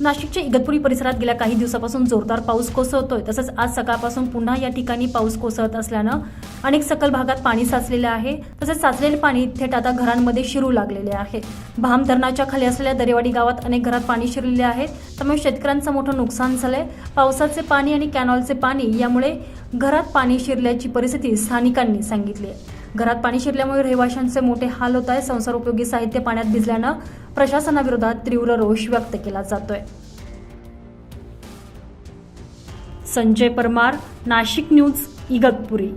नाशिकच्या इगतपुरी परिसरात गेल्या काही दिवसापासून जोरदार पाऊस कोसळतोय. तसंच आज सकाळपासून पुन्हा या ठिकाणी पाऊस कोसळत असल्यानं अनेक सकल भागात पाणी साचलेलं आहे. तसेच साचलेले पाणी थेट आता घरांमध्ये शिरू लागलेले आहे. भाम धरणाच्या खाली असलेल्या दरेवाडी गावात अनेक घरात पाणी शिरलेले आहे. त्यामुळे शेतकऱ्यांचं मोठं नुकसान झालंय. पावसाचे पाणी आणि कॅनॉलचे पाणी यामुळे घरात पाणी शिरल्याची परिस्थिती स्थानिकांनी सांगितली आहे. घरात पाणी शिरल्यामुळे रहिवाशांचे मोठे हाल होत आहे संसार उपयोगी साहित्य पाण्यात भिजल्यानं प्रशासनाविरोधात तीव्र रोष व्यक्त केला जातोय. संजय परमार नाशिक न्यूज इगतपुरी.